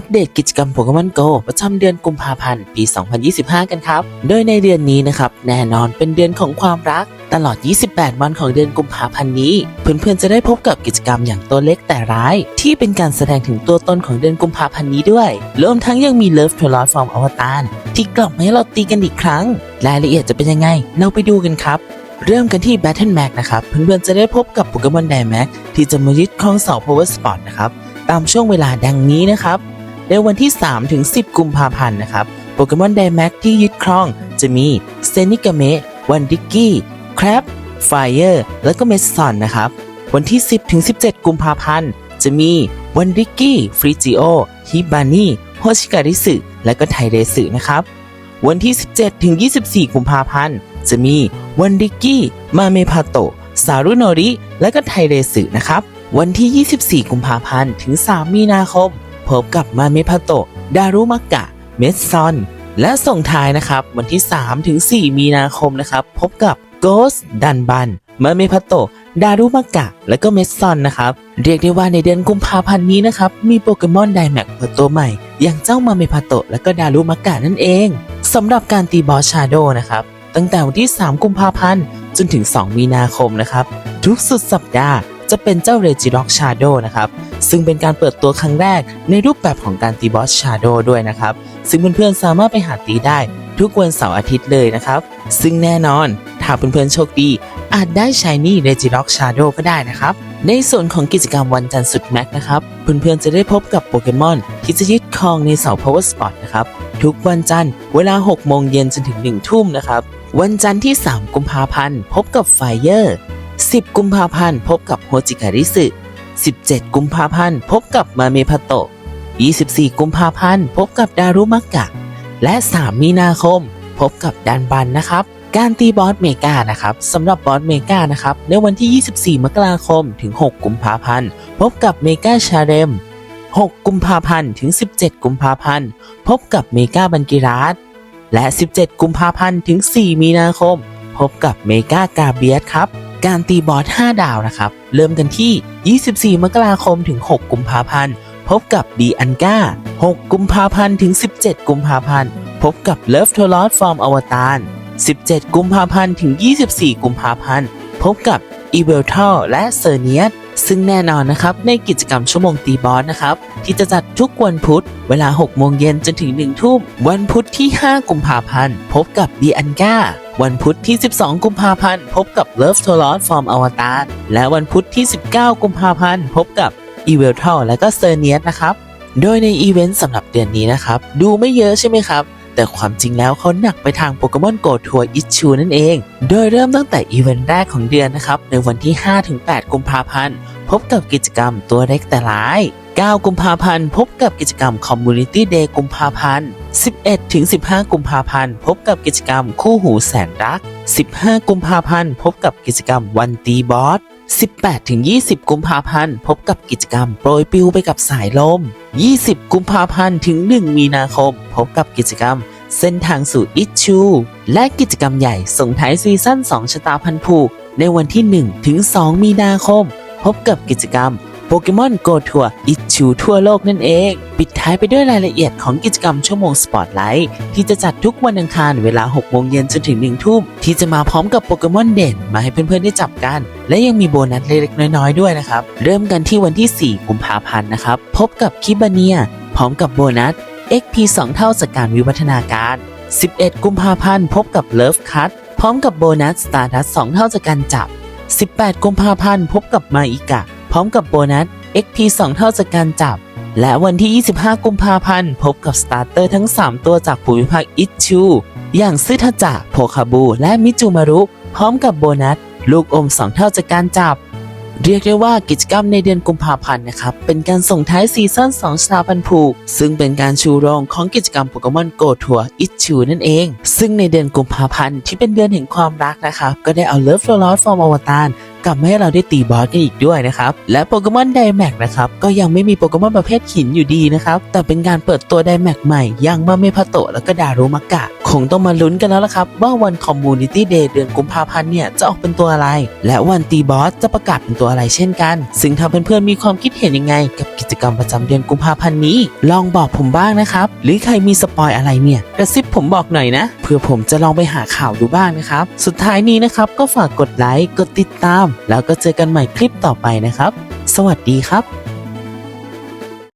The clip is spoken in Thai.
อัปเดตกิจกรรมโปเกมอนโกประจำเดือนกุมภาพันธ์ปี 2025 กันครับ โดยในเดือนนี้นะครับ แน่นอนเป็นเดือนของความรักตลอด 28 วันของเดือนกุมภาพันธ์นี้ เพื่อนๆ จะได้พบกับกิจกรรมอย่างตัวเล็กแต่ร้าย ที่เป็นการแสดงถึงตัวตนของเดือนกุมภาพันธ์นี้ด้วย รวมทั้งยังมี Love to Lord Form อวตารที่กลับมาให้เราตีกันอีกครั้ง รายละเอียดจะเป็นยังไง เราไปดูกันครับ เริ่มกันที่ Battle Mac นะครับ เพื่อนๆ จะได้พบกับโปเกมอนไดแม็กที่จะมายึดครองเสา Power Spot นะครับ ตามช่วงเวลาดังนี้นะครับ ในวันที่ 3 ถึง 10 กุมภาพันธ์นะครับ โปเกมอนไดแม็กที่ยึดครองจะมีเซนิกาเมะวันดิกกี้คร b ไฟเออร์แล้วก็เมสซอนนะครับ วันที่ 10 ถึง 17 กุมภาพันธ์ จะมีวันดิกกี้ฟริจิโอฮิบานี่โฮชิการิสึและก็ไทเรสึนะครับวันที่ 17 ถึง 24 กุมภาพันธ์ จะมีวันดิกกี้มาเมพาโตะซารุโนริ และก็ไทเรสึนะครับ วันที่ 24 กุมภาพันธ์ ถึง 3 มีนาคม พบกับมาเมพาโตะ ดารุมักกะ เมสซอน และส่งท้ายนะครับ วันที่ 3 ถึง 4 มีนาคมนะครับ พบกับโกสดันบันมาเมพาโตะ ดารุมักกะ และก็เมสซอนนะครับ เรียกได้ว่าในเดือนกุมภาพันธ์นี้นะครับ มีโปเกมอนไดแม็กเปิดตัวใหม่ อย่างเจ้ามาเมพาโตะ และก็ดารุมักกะนั่นเองสำหรับการตีบอสชาโดนะครับ ตั้งแต่วันที่ 3 กุมภาพันธ์จนถึง 2 มีนาคมนะครับ ทุกสุดสัปดาห์จะเป็นเจ้าเรจิร็อกชาโดนะครับ ซึ่งเป็นการเปิดตัวครั้งแรกในรูปแบบของการตีบอสชาโดด้วยนะครับ ซึ่งเพื่อนๆสามารถไปหาตีได้ทุกวันเสาร์อาทิตย์เลยนะครับ ซึ่งแน่นอนถ้าเพื่อนๆโชคดี อาจได้ชายนี่เรจิร็อกชาโดก็ได้นะครับ ในส่วนของกิจกรรมวันจันทร์สุดแม็กนะครับ เพื่อนๆจะได้พบกับโปเกมอนที่จะยึดครองในเสา Power Spot นะครับ ทุกวันจันทร์เวลา 6 โมงเย็นจนถึง 1 ทุ่มนะครับ วันจันทร์ที่ 3 กุมภาพันธ์ พบกับไฟเออร์ 10 กุมภาพันธ์ พบกับโฮจิการิสึ 17 กุมภาพันธ์ พบกับมาเมพาโตะ 24 กุมภาพันธ์ พบกับดารุมักกะ และ 3 มีนาคม พบกับดันบันนะครับ การตีบอสเมกานะครับสำหรับบอสเมกานะครับ ในวันที่ 24 มกราคม ถึง 6 กุมภาพันธ์ พบกับเมกาชาเรม 6 กุมภาพันธ์ ถึง 17 กุมภาพันธ์ พบกับเมกาบันกิรัสและ 17 กุมภาพันธ์ ถึง 4 มีนาคม พบกับเมกากาเบียสครับ การตีบอส 5 ดาวนะครับ เริ่มกันที่ 24 มกราคมถึง 6 กุมภาพันธ์ พบกับดีอันกา6 กุมภาพันธ์ถึง 17 กุมภาพันธ์ พบกับเลิฟโทลอดฟอร์มอวตาร 17 กุมภาพันธ์ถึง 24 กุมภาพันธ์ พบกับอีเวลทอลและเซอร์เนียส ซึ่งแน่นอนนะครับในกิจกรรมชั่วโมงตีบอสนะครับที่จะจัดทุกวันพุธเวลา 6 โมงเย็นจนถึง 1 ทุ่ม วันพุธที่ 5 กุมภาพันธ์ พบกับดีอันกาวันพุธที่ 12 กุมภาพันธ์ พบกับเลิฟโทลอดฟอร์มอวตารและวันพุธที่ 19 กุมภาพันธ์ พบกับอีเวลทอลและก็เซอร์เนียสนะครับ โดยในอีเวนต์สำหรับเดือนนี้นะครับ ดูไม่เยอะใช่ไหมครับ แต่ความจริงแล้วเขาหนักไปทางโปเกมอนโกทัวร์อิชูนั่นเอง โดยเริ่มตั้งแต่อีเวนต์แรกของเดือนนะครับ ในวันที่ 5-8 กุมภาพันธ์ พบกับกิจกรรมตัวเล็กแต่ร้าย 9 กุมภาพันธ์ พบกับกิจกรรม Community Day กุมภาพันธ์ 11-15 กุมภาพันธ์ พบกับกิจกรรมคู่หูแสนรัก 15 กุมภาพันธ์ พบกับกิจกรรมวันตีบอส18-20 กุมภาพันธ์ พบกับกิจกรรมโปรยปิวไปกับสายลม 20 กุมภาพันธ์ถึง 1 มีนาคม พบกับกิจกรรม เส้นทางสู่อิชู และกิจกรรมใหญ่ส่งท้ายซีซั่น 2 ชะตาพันผูก ในวันที่ 1 ถึง 2 มีนาคม พบกับกิจกรรมโปเกมอนโกทัวร์อิชูทั่วโลกนั่นเอง ปิดท้ายไปด้วยรายละเอียดของกิจกรรมชั่วโมงสปอตไลท์ที่จะจัดทุกวันอังคารเวลา 6 โมงเย็นจนถึง 1 ทุ่ม ที่จะมาพร้อมกับโปเกมอนเด่นมาให้เพื่อนๆได้จับกัน และยังมีโบนัสเล็กๆน้อยๆด้วยนะครับ เริ่มกันที่วันที่ 4 กุมภาพันธ์นะครับ พบกับคิบาเนีย พร้อมกับโบนัส XP 2 เท่าจากการวิวัฒนาการ 11 กุมภาพันธ์พบกับเลิฟคัทพร้อมกับโบนัสสตาร์ดัส2เท่าจากการจับ 18 กุมภาพันธ์พบกับมาอิกะ พร้อมกับโบนัส XP 2 เท่าจากการจับ และวันที่ 25 กุมภาพันธ์พบกับสตาร์เตอร์ทั้ง 3 ตัวจากภูมิภาคอิชชูอย่างซึทาจะโพคาบู และมิจูมารุ พร้อมกับโบนัส ลูกอม 2 เท่าจากการจับ เรียกได้ว่ากิจกรรมในเดือนกุมภาพันธ์นะครับ เป็นการส่งท้ายซีซั่น2ชาพันผูก ซึ่งเป็นการชูโรงของกิจกรรมโปเกมอนโกทัวร์อิชูนั่นเอง ซึ่งในเดือนกุมภาพันธ์ที่เป็นเดือนแห่งความรักนะครับ ก็ได้เอาเลิฟโฟลอสฟอร์มอวตารกลับมาให้เราได้ตีบอสกันอีกด้วยนะครับ และโปเกมอนไดแม็กนะครับ ก็ยังไม่มีโปเกมอนประเภทหินอยู่ดีนะครับ แต่เป็นการเปิดตัวไดแม็กใหม่ย่างมาเมพาโตะแล้วก็ดารุมากะ คงต้องมาลุ้นกันแล้วละครับ ว่าวันคอมมูนิตี้เดย์เดือนกุมภาพันธ์เนี่ยจะออกเป็นตัวอะไร และวันตีบอสจะประกาศเป็นตัวอะไรเช่นกัน ซึ่งถ้าเพื่อนๆมีความคิดเห็นยังไง กับกิจกรรมประจำเดือนกุมภาพันธ์นี้ ลองบอกผมบ้างนะครับ หรือใครมีสปอยอะไรเนี่ยกระซิบผมบอกหน่อยนะ เพื่อผมจะลองไปหาข่าวดูบ้างนะครับ สุดท้ายนี้นะครับก็ฝากกดไลค์กดติดตาม แล้วก็เจอกันใหม่คลิปต่อไปนะครับ สวัสดีครับ